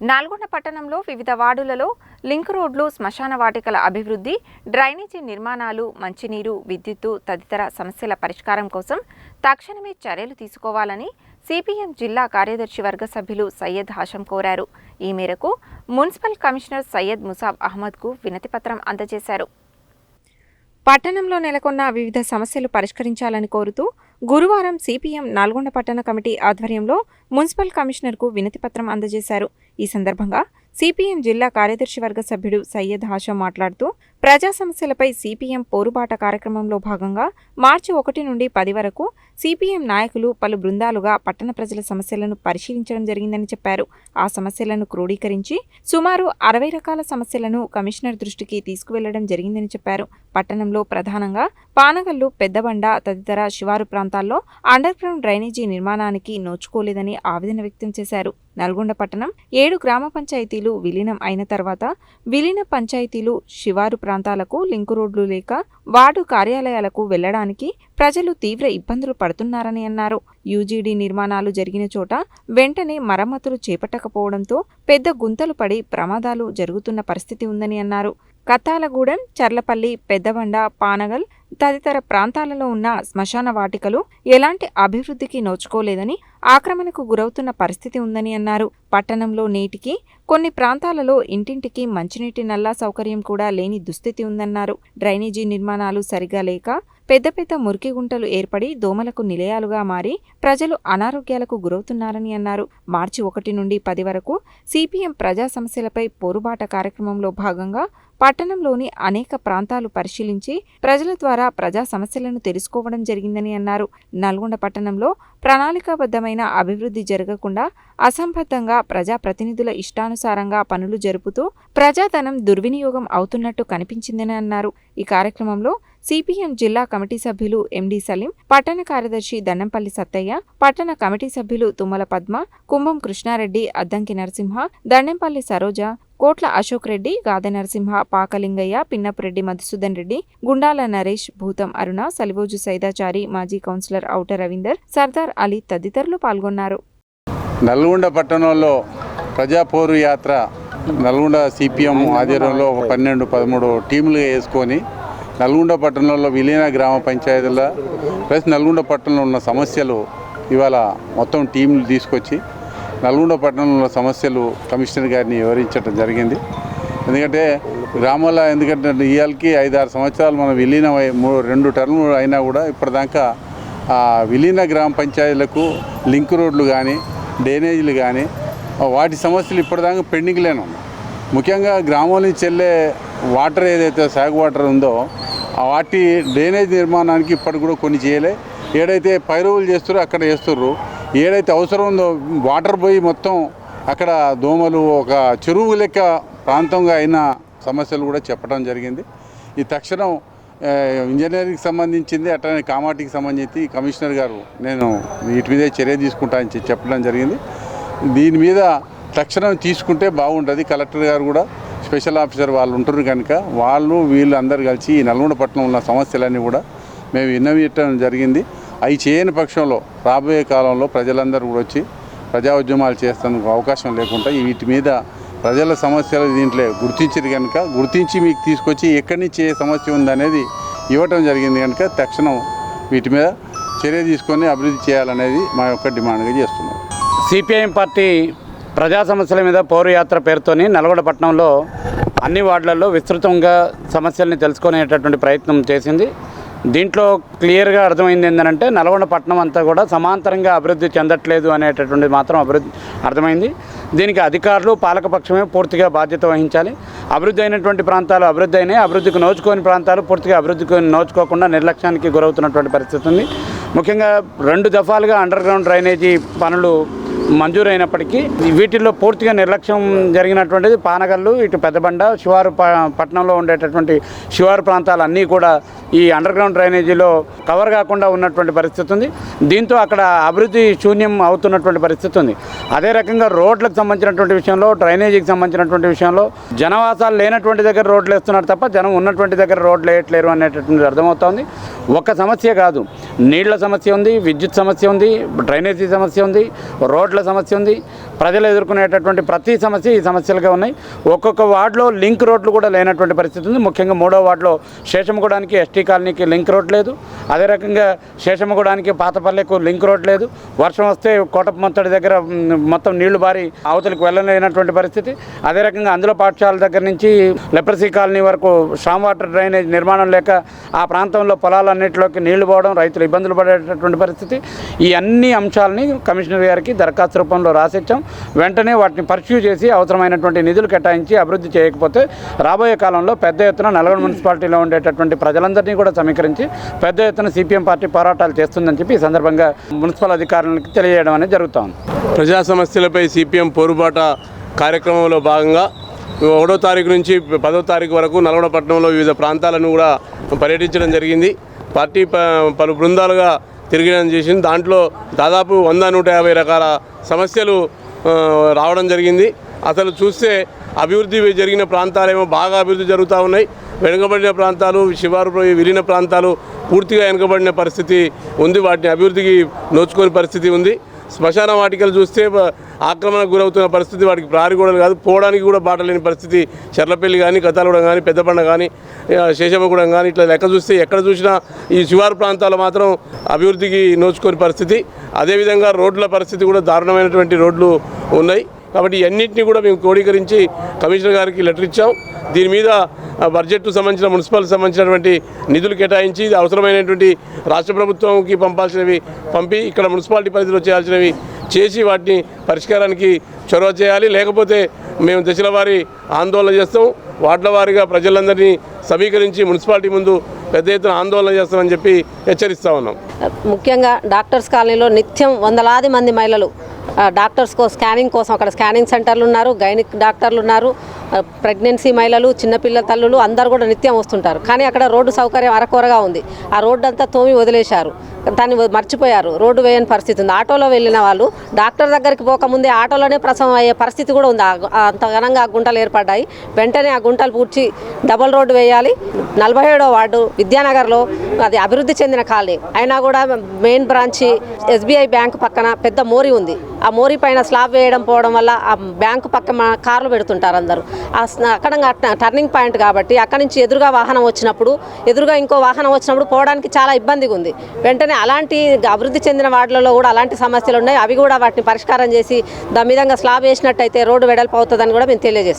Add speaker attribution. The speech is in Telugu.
Speaker 1: నల్గొండ పట్టణంలో వివిధ వార్డులలో లింక్ రోడ్లు శ్మశాన వాటికల అభివృద్ధి డ్రైనేజీ నిర్మాణాలు మంచినీరు విద్యుత్తు తదితర సమస్యల పరిష్కారం కోసం తక్షణమే చర్యలు తీసుకోవాలని సిపిఎం జిల్లా కార్యదర్శి వర్గ సభ్యులు సయ్యద్ హాషం కోరారు. ఈ మేరకు మున్సిపల్ కమిషనర్ సయ్యద్ ముసాబ్ అహ్మద్కు వినతిపత్రం అందజేశారు. పట్టణంలో నెలకొన్న వివిధ సమస్యలు పరిష్కరించాలని కోరుతూ గురువారం సిపిఎం నల్గొండ పట్టణ కమిటీ ఆధ్వర్యంలో మున్సిపల్ కమిషనర్కు వినతిపత్రం అందజేశారు. ఈ సందర్భంగా సిపిఎం జిల్లా కార్యదర్శి వర్గ సభ్యుడు సయ్యద్ హాషా మాట్లాడుతూ ప్రజా సమస్యలపై సిపిఎం పోరుబాట కార్యక్రమంలో భాగంగా మార్చి ఒకటి నుండి పది వరకు సిపిఎం నాయకులు పలు బృందాలుగా పట్టణ ప్రజల సమస్యలను పరిశీలించడం జరిగిందని చెప్పారు. ఆ సమస్యలను క్రోడీకరించి సుమారు అరవై రకాల సమస్యలను కమిషనర్ దృష్టికి తీసుకువెళ్ళడం జరిగిందని చెప్పారు. పట్టణంలో ప్రధానంగా పానగల్లు పెద్దబండ తదితర శివారు ప్రాంతాల్లో అండర్ గ్రౌండ్ డ్రైనేజీ నిర్మాణానికి నోచుకోలేదని ఆవేదన వ్యక్తం చేశారు. నల్గొండ పట్టణం ఏడు గ్రామ పంచాయతీలు విలీనం అయిన తర్వాత విలీన పంచాయతీలు శివారు ప్రాంతాలకు లింకు రోడ్లు లేక వార్డు కార్యాలయాలకు వెళ్ళడానికి ప్రజలు తీవ్ర ఇబ్బందులు పడుతున్నారని అన్నారు. యూజీడీ నిర్మాణాలు జరిగిన చోట వెంటనే మరమ్మతులు చేపట్టకపోవడంతో పెద్ద గుంతలు పడి ప్రమాదాలు జరుగుతున్న పరిస్థితి ఉందని అన్నారు. కత్తాలగూడెం చర్లపల్లి పెద్దబండ పానగల్ తదితర ప్రాంతాలలో ఉన్న శ్మశాన వాటికలు ఎలాంటి అభివృద్ధికి నోచుకోలేదని ఆక్రమణకు గురవుతున్న పరిస్థితి ఉందని అన్నారు. పట్టణంలో నేటికి కొన్ని ప్రాంతాలలో ఇంటింటికి మంచినీటి నల్లా సౌకర్యం కూడా లేని దుస్థితి ఉందన్నారు. డ్రైనేజీ నిర్మాణాలు సరిగా లేక పెద్ద పెద్ద మురికి గుంటలు ఏర్పడి దోమలకు నిలయాలుగా మారి ప్రజలు అనారోగ్యాలకు గురవుతున్నారని అన్నారు. మార్చి ఒకటి నుండి పది వరకు సిపిఎం ప్రజా సమస్యలపై పోరుబాట కార్యక్రమంలో భాగంగా పట్టణంలోని అనేక ప్రాంతాలు పరిశీలించి ప్రజల ద్వారా ప్రజా సమస్యలను తెలుసుకోవడం జరిగిందని అన్నారు. నల్గొండ పట్టణంలో ప్రణాళికాబద్ధమైన అభివృద్ధి జరగకుండా అసంబద్ధంగా ప్రజాప్రతినిధుల ఇష్టానుసారంగా పనులు జరుపుతూ ప్రజాధనం దుర్వినియోగం అవుతున్నట్టు కనిపించిందని అన్నారు. ఈ కార్యక్రమంలో సిపిఎం జిల్లా కమిటీ సభ్యులు ఎండి సలీం పట్టణ కార్యదర్శి దండంపల్లి సత్తయ్య పట్టణ కమిటీ సభ్యులు తుమ్మల పద్మ కుంభం కృష్ణారెడ్డి అద్దంకి నరసింహ దండెంపల్లి సరోజ కోట్ల అశోక్ రెడ్డి గాదె నరసింహ పాకలింగయ్య పిన్నపురెడ్డి మధుసూదన్ రెడ్డి గుండాల నరేష్ భూతం అరుణ సలివోజు సైదాచారి మాజీ కౌన్సిలర్ ఔట రవీందర్ సర్దార్ అలీ తదితరులు పాల్గొన్నారు.
Speaker 2: నల్గొండ పట్టణంలో ప్రజాపోరు యాత్ర నల్గొండ సిపిఎం ఆధ్వర్యంలో ఒక పన్నెండు పదమూడు టీములుగా వేసుకొని నల్గొండ పట్టణంలో విలీన గ్రామ పంచాయతీల ప్లస్ నల్గొండ పట్టణంలో ఉన్న సమస్యలు ఇవాళ మొత్తం టీంలు తీసుకొచ్చి నల్గొండ పట్టణంలో సమస్యలు కమిషనర్ గారిని వివరించడం జరిగింది. ఎందుకంటే గ్రామంలో ఎందుకంటే ఇవాళకి ఐదారు సంవత్సరాలు మనం విలీనం మూ- రెండు టర్ములు అయినా కూడా ఇప్పటిదాకా విలీన గ్రామ పంచాయతీలకు లింక్ రోడ్లు కానీ డ్రైనేజీలు కానీ వాటి సమస్యలు ఇప్పటిదాకా పెండింగ్లోనే ఉన్నాయి. ముఖ్యంగా గ్రామం నుంచి వెళ్ళే వాటర్ ఏదైతే సాగు వాటర్ ఉందో వాటి డ్రైనేజ్ నిర్మాణానికి ఇప్పటికి కూడా కొన్ని చేయలే. ఏడైతే పైరువులు చేస్తారో అక్కడ చేస్తుర్రు. ఏదైతే అవసరం ఉందో వాటర్ పోయి మొత్తం అక్కడ దోమలు ఒక చెరువు లెక్క ప్రాంతంగా అయిన సమస్యలు కూడా చెప్పడం జరిగింది. ఈ తక్షణం ఇంజనీరింగ్కి సంబంధించింది అట్లనే కామాటికి సంబంధించి కమిషనర్ గారు నేను వీటి మీదే చర్య తీసుకుంటానని చెప్పి చెప్పడం జరిగింది. దీని మీద తక్షణం తీసుకుంటే బాగుంటుంది కలెక్టర్ గారు కూడా స్పెషల్ ఆఫీసర్ వాళ్ళు ఉంటారు కనుక వాళ్ళు వీళ్ళు అందరు కలిసి ఈ నల్గొండ పట్టణంలో ఉన్న సమస్యలన్నీ కూడా మేము విన్నవించడం జరిగింది. అవి చేయని పక్షంలో రాబోయే కాలంలో ప్రజలందరూ కూడా వచ్చి ప్రజా ఉద్యమాలు చేసేందుకు అవకాశం లేకుండా వీటి మీద ప్రజల సమస్యలు దీంట్లో గుర్తించింది కనుక గుర్తించి మీకు తీసుకొచ్చి ఎక్కడి నుంచి ఏ సమస్య ఉందనేది ఇవ్వటం జరిగింది కనుక తక్షణం వీటి మీద చర్య తీసుకొని అభివృద్ధి చేయాలనేది మా యొక్క డిమాండ్గా చేస్తున్నాం.
Speaker 3: సిపిఐఎం పార్టీ ప్రజా సమస్యల మీద పౌరయాత్ర పేరుతోని నల్గొండ పట్టణంలో అన్ని వార్డులలో విస్తృతంగా సమస్యల్ని తెలుసుకునేటటువంటి ప్రయత్నం చేసింది. దీంట్లో క్లియర్గా అర్థమైంది ఏంటంటే నల్గొండ పట్టణం అంతా కూడా సమాంతరంగా అభివృద్ధి చెందట్లేదు అనేటటువంటిది మాత్రం అభివృద్ధి అర్థమైంది. దీనికి అధికారులు పాలకపక్షమే పూర్తిగా బాధ్యత వహించాలి. అభివృద్ధి అయినటువంటి ప్రాంతాలు అభివృద్ధి అయినాయి. అభివృద్ధికి నోచుకోని ప్రాంతాలు పూర్తిగా అభివృద్ధికి నోచుకోకుండా నిర్లక్ష్యానికి గురవుతున్నటువంటి పరిస్థితి ఉంది. ముఖ్యంగా రెండు దఫాలుగా అండర్ గ్రౌండ్ డ్రైనేజీ పనులు మంజూరైనప్పటికీ వీటిల్లో పూర్తిగా నిర్లక్ష్యం జరిగినటువంటిది పానగల్లు ఇటు పెద్దబండ శివారు ప- పట్టణంలో ఉండేటటువంటి శివారు ప్రాంతాలన్నీ కూడా ఈ అండర్ గ్రౌండ్ డ్రైనేజీలో కవర్ కాకుండా ఉన్నటువంటి పరిస్థితి ఉంది. దీంతో అక్కడ అభివృద్ధి శూన్యం అవుతున్నటువంటి పరిస్థితి ఉంది. అదే రకంగా రోడ్లకు సంబంధించినటువంటి విషయంలో డ్రైనేజీకి సంబంధించినటువంటి విషయంలో జనవాసాలు లేనటువంటి దగ్గర రోడ్లు వేస్తున్నారు తప్ప జనం ఉన్నటువంటి దగ్గర రోడ్లు వేయట్లేరు అనేటటువంటిది అర్థమవుతోంది ఒక సమస్య కాదు. నీళ్ళ సమస్య ఉంది విద్యుత్ సమస్య ఉంది డ్రైనేజీ సమస్య ఉంది రోడ్ల సమస్య ఉంది. ప్రజలు ఎదుర్కొనేటటువంటి ప్రతి సమస్య ఈ సమస్యలుగా ఉన్నాయి. ఒక్కొక్క వార్డులో లింక్ రోడ్లు కూడా లేనటువంటి పరిస్థితి ఉంది. ముఖ్యంగా మూడో వార్డులో శేషమగూడానికి ఎస్టీ కాలనీకి లింక్ రోడ్ లేదు. అదే రకంగా శేషమగూడానికి పాతపల్లెకు లింక్ రోడ్ లేదు. వర్షం వస్తే కోటపు మొత్తడి దగ్గర మొత్తం నీళ్ళు బారి అవతలకు వెళ్ళలేనటువంటి పరిస్థితి. అదే రకంగా అందులో పాఠశాల దగ్గర నుంచి లెప్రసీ కాలనీ వరకు స్ట్రామ్ వాటర్ డ్రైనేజ్ నిర్మాణం లేక ఆ ప్రాంతంలో పొలాలన్నింటిలోకి నీళ్ళు పోవడం రైతులు ఇబ్బందులు పడేటటువంటి పరిస్థితి. ఈ అన్ని అంశాలని కమిషనర్ గారికి దరఖాస్తు రూపంలో రాసిచ్చాం. వెంటనే వాటిని పర్స్యూ చేసి అవసరమైనటువంటి నిధులు కేటాయించి అభివృద్ధి చేయకపోతే రాబోయే కాలంలో పెద్ద ఎత్తున నల్గొండ మున్సిపాలిటీలో ఉండేటటువంటి ప్రజలందరినీ కూడా సమీకరించి పెద్ద ఎత్తున సిపిఎం పార్టీ పోరాటాలు చేస్తుందని చెప్పి ఈ సందర్భంగా మున్సిపల్ అధికారులకు తెలియజేయడం అనేది జరుగుతోంది
Speaker 4: ప్రజా సమస్యలపై సిపిఎం పోరుబాట కార్యక్రమంలో భాగంగా ఒకటో తారీఖు నుంచి పదో తారీఖు వరకు నల్గొండ పట్టణంలో వివిధ ప్రాంతాలను కూడా పర్యటించడం జరిగింది. పార్టీ ప- పలు బృందాలుగా తిరిగడం చేసింది. దాంట్లో దాదాపు వంద నూట యాభై రకాల సమస్యలు రావడం జరిగింది. అసలు చూస్తే అభివృద్ధి జరిగిన ప్రాంతాలేమో బాగా అభివృద్ధి జరుగుతూ ఉన్నాయి. వెనుకబడిన ప్రాంతాలు శివారు విలీన ప్రాంతాలు పూర్తిగా వెనుకబడిన పరిస్థితి ఉంది. వాటిని అభివృద్ధికి నోచుకోని పరిస్థితి ఉంది. శ్మశాన వాటికలు చూస్తే ఆక్రమణకు గురవుతున్న పరిస్థితి వాటికి ప్రారిగూడలు కాదు. పోవడానికి కూడా బాట లేని పరిస్థితి. చెర్లపల్లి కానీ కథాలగూడెం కానీ పెద్దపండ కానీ ఆ, శేషమ్మగూడెం కానీ ఇట్లా లెక్క చూస్తే ఎక్కడ చూసినా ఈ శివారు ప్రాంతాలు మాత్రం అభివృద్ధికి నోచుకోని పరిస్థితి. అదేవిధంగా రోడ్ల పరిస్థితి కూడా దారుణమైనటువంటి రోడ్లు ఉన్నాయి. కాబట్టి ఇవన్నింటినీ కూడా మేము క్రోడీకరించి కమిషనర్ గారికి లెటర్ ఇచ్చాం. దీని మీద బడ్జెట్కు సంబంధించిన మున్సిపల్ సంబంధించినటువంటి నిధులు కేటాయించి అవసరమైనటువంటి రాష్ట్ర ప్రభుత్వంకి పంపాల్సినవి పంపి ఇక్కడ మున్సిపాలిటీ పరిధిలో చేయాల్సినవి చేసి వాటిని పరిష్కారానికి చొరవ చేయాలి. లేకపోతే మేము దశల వారి ఆందోళన చేస్తాం. వార్డుల వారీగా ప్రజలందరినీ సమీకరించి మున్సిపాలిటీ ముందు పెద్ద ఎత్తున ఆందోళన చేస్తామని చెప్పి హెచ్చరిస్తా ఉన్నాం.
Speaker 5: ముఖ్యంగా డాక్టర్స్ కాలనీలో నిత్యం వందలాది మంది మహిళలు డాక్టర్స్ కో స్కానింగ్ కోసం అక్కడ స్కానింగ్ సెంటర్లు ఉన్నారు గైనిక్ డాక్టర్లు ఉన్నారు. ప్రెగ్నెన్సీ మహిళలు చిన్నపిల్ల తల్లులు అందరు కూడా నిత్యం వస్తుంటారు. కానీ అక్కడ రోడ్డు సౌకర్యం అరకొరగా ఉంది. ఆ రోడ్డు అంతా తోమి వదిలేశారు. దాన్ని మర్చిపోయారు. రోడ్డు వేయని పరిస్థితి ఉంది. ఆటోలో వెళ్ళిన వాళ్ళు డాక్టర్ దగ్గరికి పోకముందే ఆటోలోనే ప్రసవం అయ్యే పరిస్థితి కూడా ఉంది. అంత ఘనంగా ఆ గుంటలు ఏర్పడ్డాయి. వెంటనే ఆ గుంటలు పూడ్చి డబల్ రోడ్డు వేయాలి. నలభై ఏడో వార్డు విద్యానగర్లో అది అభివృద్ధి చెందిన కాలనీ. అయినా కూడా మెయిన్ బ్రాంచి ఎస్బీఐ బ్యాంక్ పక్కన పెద్ద మోరీ ఉంది. ఆ మోరీ పైన స్లాబ్ వేయడం పోవడం వల్ల ఆ బ్యాంకు పక్కన కార్లు పెడుతుంటారు అందరూ. అక్కడ టర్నింగ్ పాయింట్ కాబట్టి అక్కడ నుంచి ఎదురుగా వాహనం వచ్చినప్పుడు ఎదురుగా ఇంకో వాహనం వచ్చినప్పుడు పోవడానికి చాలా ఇబ్బందిగా ఉంది వెంటనే అలాంటి అభివృద్ధి చెందిన వార్డులలో కూడా అలాంటి సమస్యలు ఉన్నాయి అవి కూడా వాటిని పరిష్కారం చేసి దాని విధంగా స్లాబ్ వేసినట్టయితే రోడ్డు వెడల్పు అవుతుందని కూడా మేము తెలియజేస్తాం